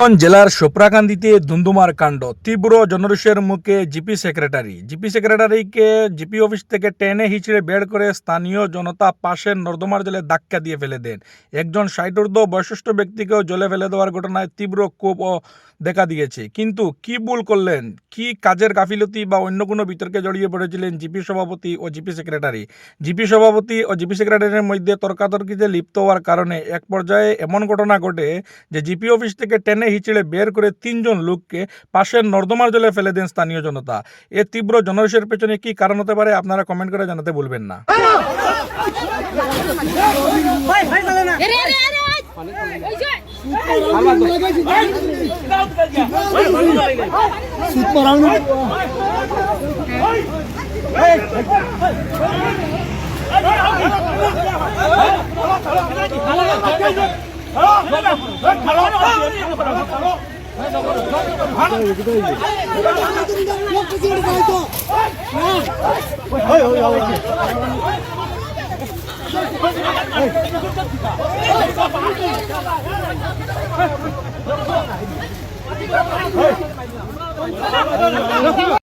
জেলার সোপ্রাকান্দিতে ধুন্ধুমার কাণ্ড। তীব্র জনরোষের মুখে জিপি সেক্রেটারি। জিপি সেক্রেটারিকে জিপি অফিস থেকে টেনে হিচড়ে বের করে স্থানীয় জনতা পাশের নর্দমার জলে ধাক্কা দিয়ে ফেলে দেন। একজন ষাটোর্ধ বয়সষ্ঠ ব্যক্তিকেও জলে ফেলে দেওয়ার ঘটনায় তীব্র ক্ষোভও দেখা দিয়েছে। কিন্তু কি ভুল করলেন? কি কাজের গাফিলতি বা অন্য কোনো বিতর্কে জড়িয়ে পড়েছিলেন জিপি সভাপতি ও জিপি সেক্রেটারি? জিপি সভাপতি ও জিপি সেক্রেটারির মধ্যে তর্কাতর্কিতে লিপ্ত হওয়ার কারণে এক পর্যায়ে এমন ঘটনা ঘটে যে জিপি অফিস থেকে টেনে হিচড়ে বের করে তিনজন লোককে পাশের নর্দমার জলে ফেলে দেন স্থানীয় জনতা এ তীব্র জনরসের পেছনে কি কারণ হতে পারে আপনারা কমেন্ট করে জানাতে বলবেন না Hey! Hey!